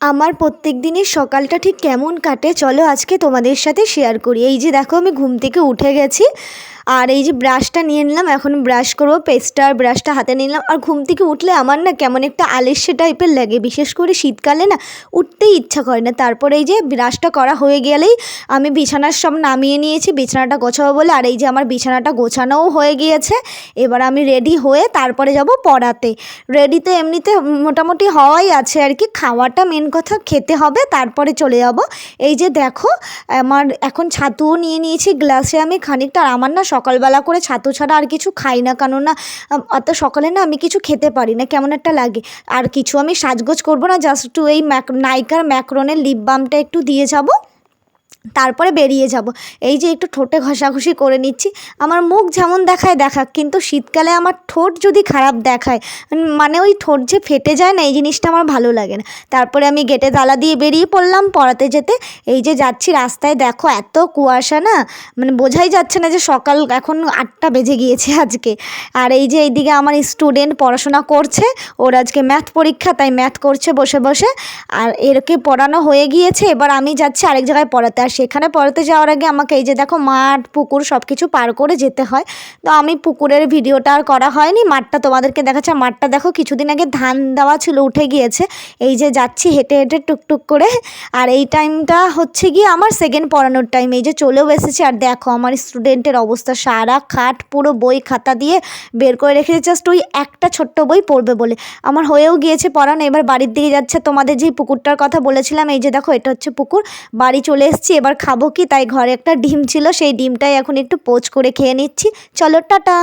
আমার প্রত্যেক দিনের সকালটা ঠিক কেমন কাটে চলো আজকে তোমাদের সাথে শেয়ার করি। এই যে দেখো আমি ঘুম থেকে উঠে গেছি। আর এই যে ব্রাশটা নিয়ে নিলাম, এখন ব্রাশ করব পেস্টটা আর ব্রাশটা হাতে নিলাম। আর ঘুম থেকে উঠলে আমার না কেমন একটা আলস্য টাইপের লাগে, বিশেষ করে শীতকালে না উঠতেই ইচ্ছা করে না। তারপরে এই যে ব্রাশটা করা হয়ে গেলেই আমি বিছানার সব নামিয়ে নিয়েছি, বিছানাটা গোছাবো বলে। আর এই যে আমার বিছানাটা গোছানোও হয়ে গিয়েছে। এবার আমি রেডি হয়ে তারপরে যাব পড়াতে। রেডি তো এমনিতে মোটামুটি হওয়াই আছে আর কি। খাওয়াটা মেন কথা, খেতে হবে, তারপরে চলে যাব। এই যে দেখো, আমার এখন ছাতুও নিয়ে নিয়েছি গ্লাসে আমি খানিকটা, আর আমার না সকালবেলা করে ছাতু ছাড়া আর কিছু খাই না কেন না অত সকালে না আমি কিছু খেতে পারি না, কেমন একটা লাগে। আর কিছু আমি সাজগোজ করব না জাস্ট একটু এই ম্যাক নাইকার ম্যাক্রোনের লিপ বামটা একটু দিয়ে যাব। তারপরে বেরিয়ে যাব। এই যে একটু ঠোঁটে ঘষাঘষি করে নিচ্ছি। আমার মুখ যেমন দেখায়, দেখাক। কিন্তু শীতকালে আমার ঠোঁট যদি খারাপ দেখায় মানে ওই ঠোঁট যে ফেটে যায় না, এই জিনিসটা আমার ভালো লাগে না। তারপরে আমি গেটে তালা দিয়ে বেরিয়ে পড়লাম পড়াতে যেতে। এই যে যাচ্ছি রাস্তায়, দেখো এত কুয়াশা না মানে বোঝাই যাচ্ছে না যে সকাল, এখন আটটা বেজে গিয়েছে আজকে। আর এই যে এইদিকে আমার স্টুডেন্ট পড়াশোনা করছে, ওর আজকে ম্যাথ পরীক্ষা, তাই ম্যাথ করছে বসে বসে। আর এরকে পড়ানো হয়ে গিয়েছে, এবার আমি যাচ্ছি আরেক জায়গায় পড়াতে। আর সেখানে পড়াতে যাওয়ার আগে আমাকে এই যে দেখো মাঠ, পুকুর সব কিছু পার করে যেতে হয়। তো আমি পুকুরের ভিডিওটা আর করা হয়নি, মাঠটা তোমাদেরকে দেখাচ্ছে। মাঠটা দেখো কিছুদিন আগে ধান দেওয়া ছিল, উঠে গিয়েছে। এই যে যাচ্ছি হেঁটে হেঁটে টুকটুক করে। আর এই টাইমটা হচ্ছে গিয়ে আমার সেকেন্ড পড়ানোর টাইম এই যে চলেও এসেছি। আর দেখো আমার স্টুডেন্টের অবস্থা, সারা খাট, পুরো বই খাতা দিয়ে বের করে রেখেছে জাস্ট ওই একটা ছোট্ট বই পড়বে বলে। আমার হয়েও গিয়েছে পড়ানো। এবার বাড়ির দিকে যাচ্ছে। তোমাদের যেই পুকুরটার কথা বলেছিলাম, এই যে দেখো এটা হচ্ছে পুকুর। বাড়ি চলে এসেছি। এবার খাব কি? তাই ঘরে একটা ডিম ছিল, সেই ডিমটাই এখন একটু পোচ করে খেয়ে নিচ্ছি। চলো, টাটা।